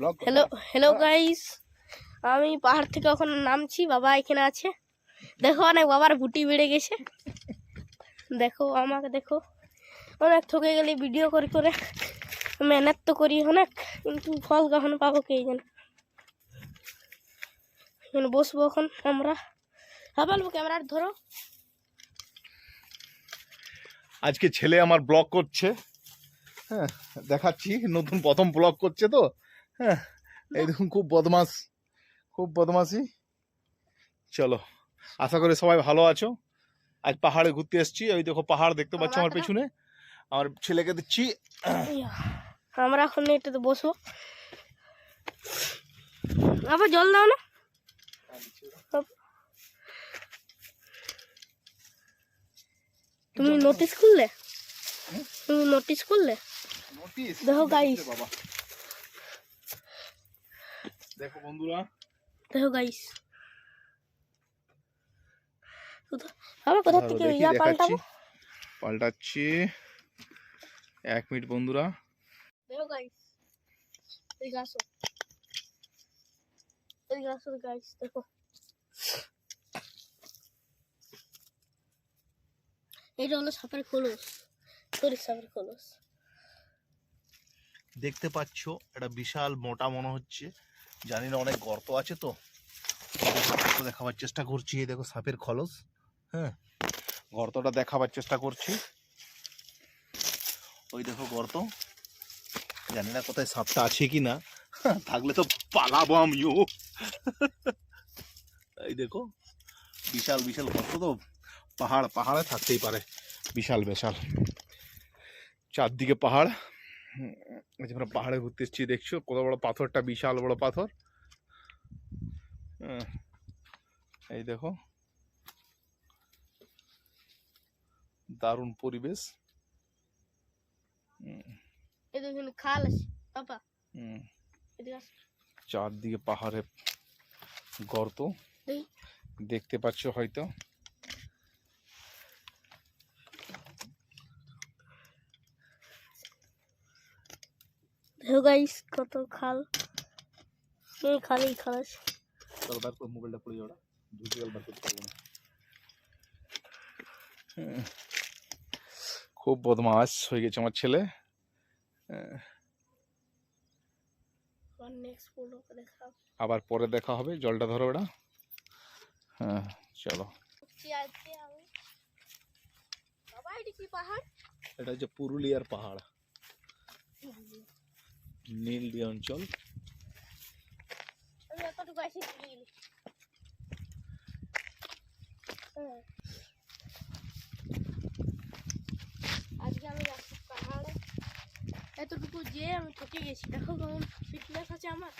Hello hello guys আমি পাহাড় থেকে এখন নামছি বাবা এখানে আছে। দেখো অনেক বাবার ভুটি বেড়ে গেছে। দেখো আমাকে দেখো। অনেক ঠকে গেলে ভিডিও করে করে। মেহনত তো করি অনেক কিন্তু ফল কখন পাবো কে জানে? এখানে বসবো এখন আমরা। হাবালবো ক্যামেরার ধরো। আজকে ছেলে আমার ব্লগ করছে। হ্যাঁ দেখাচ্ছি নতুন প্রথম ব্লগ করছে তো। হ্যাঁ এই দেখুন খুব বদমাস খুব বদমাসি চলো আশা করি সবাই ভালো আছো। আজ পাহাড়ে ঘুরতে এসেছি ওই দেখো পাহাড় দেখতে পাচ্ছ আমার পেছনে। আমার ছেলেকে দিচ্ছি। আমরা এখন এটাতে বসবো আবার জল দাও না। তুমি নোটিস করলে তুমি নোটিস করলে দেখো guys। দেখো বন্ধুরা। দেখো গাইস আবার কোথা থেকে ইয়া পাল্টাবো? পাল্টাচ্ছি। এক মিনিট বন্ধুরা। দেখো গাইস এদিকে আসো এদিকে আসো গাইস দেখো। এটা হলো সাপের খোলস। সরি সাপের খোলস। দেখতে পাচ্ছ এটা বিশাল মোটা মনে হচ্ছে। জানি না অনেক গর্ত আছে তো। দেখাবার চেষ্টা করছি, এই দেখো সাপের খলস হ্যাঁ। গর্তটা দেখাবার চেষ্টা করছি। ওই দেখো গর্ত। জানি না কোথায় সাপটা আছে কি না। থাকলে তো পালাবো আমিও। এই দেখো, বিশাল বিশাল গর্ত তো। পাহাড়, পাহাড়ে থাকতেই পারে। বিশাল বিশাল। চারদিকে পাহাড়। যে আমরা পাহাড়ে ঘুরতে এসেছি দেখছ? কত বড় পাথরটা বিশাল বড় পাথর। এই দেখো। দারুণ পরিবেশ। চারদিকে পাহাড়ে গর্ত। দেখতে পাচ্ছ হয়তো। গাইস কত খাল? এই খাল এই খাল বার করে মোবাইলটা পড়ে যাওয়া ঢুকে গেল বার করতে পারব না। খুব বদমাস হয়ে গেছে আমার ছেলে। হ্যাঁ, আবার পরে দেখা হবে জলটা ধরো ওটা। হ্যাঁ চলো। আজকে আমি বাবা এটা পাহাড়। এটা হচ্ছে পুরুলিয়ার পাহাড়। অঞ্চল। আসি গেলি হ্যাঁ। আজকে আমি পাহাড়ে। এতটুকু যে আমি ঠকে গেছি, দেখো কেমন ফিটনেস আছে আমার।